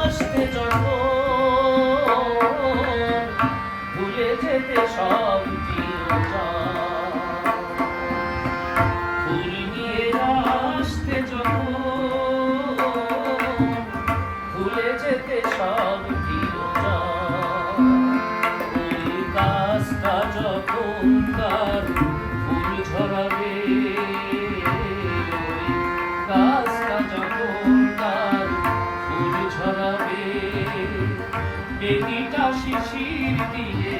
আসতে যখন ভুলে যেতে সব ঝরাবে বেদিটা শিশির দিয়ে